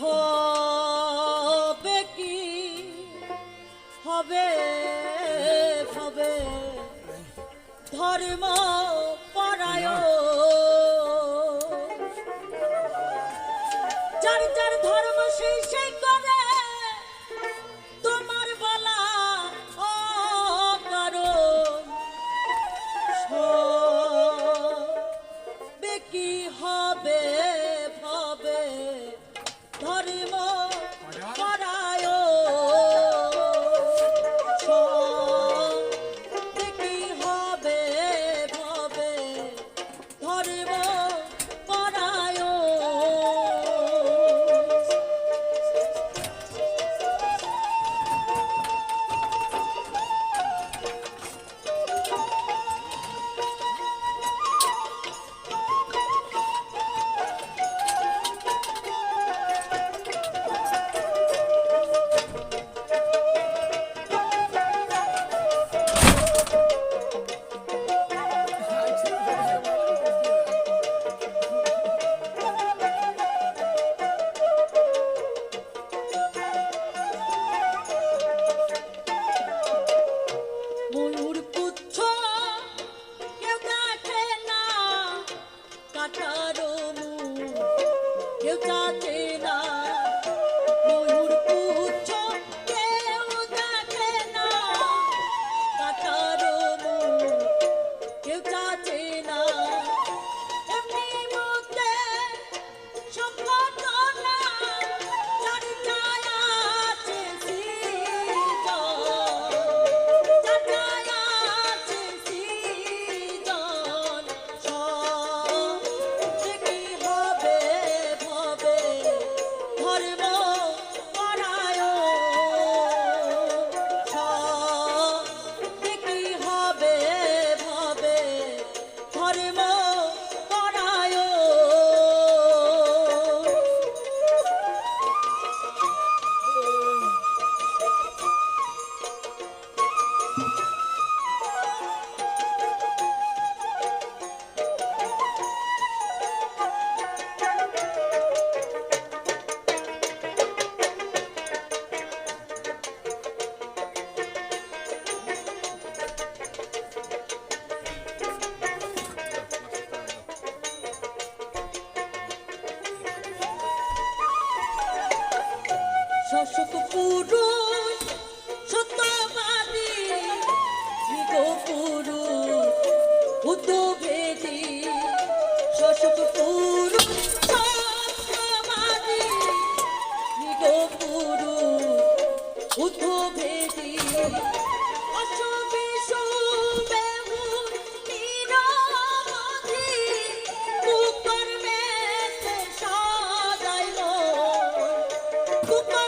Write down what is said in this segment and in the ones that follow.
হবে কি? হবে হবে। ধর্মা চারণ কেউ চার শশক পুরুষ সত্যবাদী শ্রীক পুরুষ বুদ্ধভেদী শশক পুরুষ সত্যবাদী শ্রীক পুরুষ বুদ্ধভেদী Goodbye.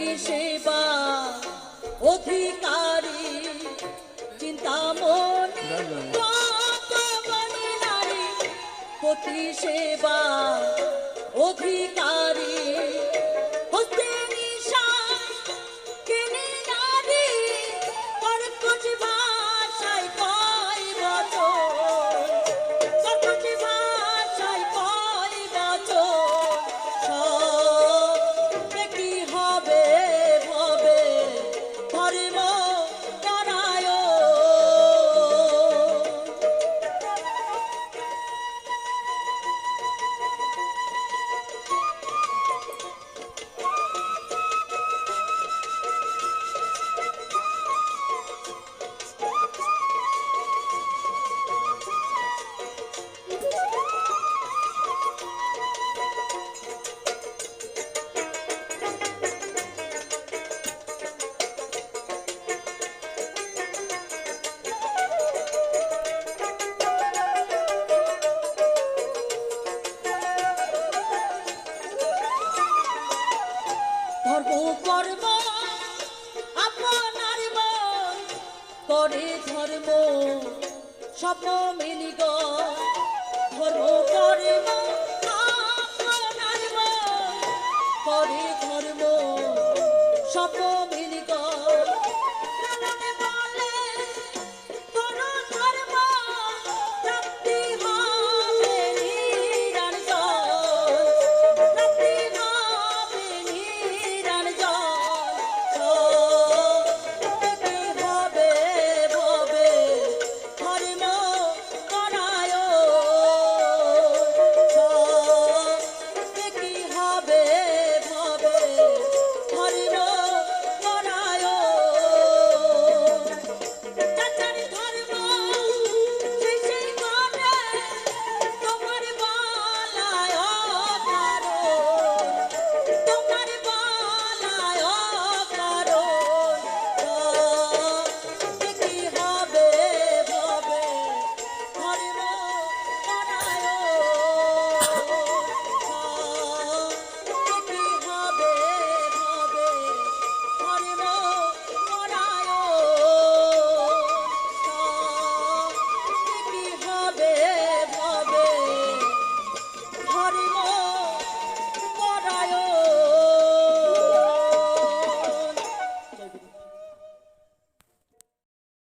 করি সেবা অধিকারী চিন্তা মনে নারী প্রতি সেবা অধিকারী। করে ধর্ম স্বপ্ন মিলিগ ধর্ম মন করে ধর্ম স্বপ্ন মিলিগ